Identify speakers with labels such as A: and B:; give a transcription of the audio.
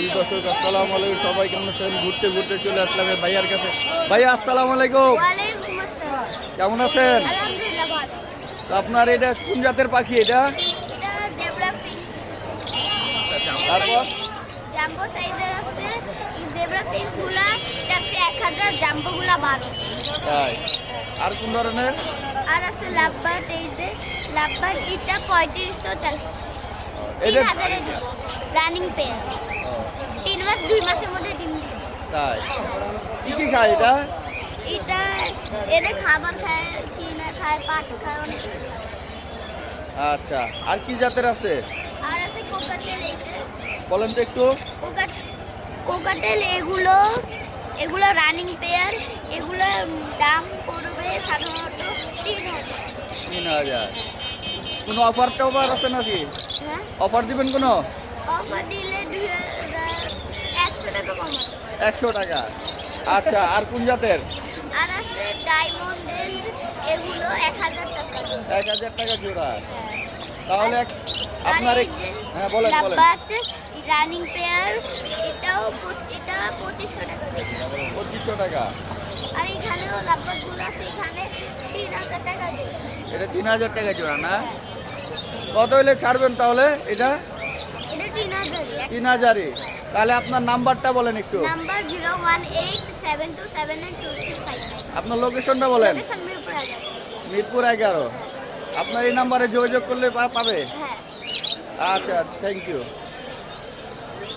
A: এই দর্শক আসসালামু আলাইকুম। সবাই কেমন আছেন? ঘুরতে ঘুরতে চলে আসলাম ভাইয়ার কাছে। ভাইয়া আসসালামু আলাইকুম। কেমন আছেন? আপনার এটা কোন জাতের পাখি এটা?
B: এটা জেব্রা ফিশ।
A: তারপর?
B: জাম্বো সাইজের আছে। জেব্রা ফিশ চারটে এক হাজার বারো।
A: তাই। আর কোন ধরনের?
B: আর আছে লাভবার এই যে লাভবার এটা পঁয়ত্রিশশো চাল
A: এটা
B: রানিং পেয়ার তিন মাস দুই মাসের মধ্যে ডিম দিবে।
A: তাই? কি কি খায় এটা?
B: এটা এদের খাবার খায় চিনা খায় পাট খায় অনেক।
A: আচ্ছা আর কি জাতের আছে?
B: আর আছে কোকাটেল
A: বলেন তো একটু।
B: কোকাট কোকাটেল এগুলো এগুলো রানিং পেয়ার এগুলোর দাম পড়বে সাধারণত তিন হাজার।
A: তিন হাজার। কোনো অফার টফার আছে নাকি?
B: হ্যাঁ?
A: অফার দিবেন কোনো?
B: অফার দিলে একশো টাকা।
A: আচ্ছা আর কোন জাতের?
B: আর আছে ডায়মন্ডের এগুলো এক হাজার টাকা।
A: হাজার জোড়া।
B: হ্যাঁ।
A: তাহলে আপনার হ্যাঁ বলেন বলেন।
B: রানিং পেয়ার এটাও এটা টাকা।
A: পঁচিশশো টাকা।
B: আর এখানেও লাভবারগুলো আছে এখানে তিন হাজার টাকা
A: এটা তিন হাজার টাকা জোড়া না? কত হলে ছাড়বেন তাহলে এটা?
B: এটা তিন হাজারই।
A: তাহলে আপনার নাম্বারটা বলেন একটু।
B: Number zero one eight seven two seven two
A: আপনার লোকেশনটা বলেন।
B: মিরপুর
A: এগারো। আপনার এই নাম্বারে যোগাযোগ করলে পাবে?
B: হ্যাঁ।
A: আচ্ছা থ্যাংক ইউ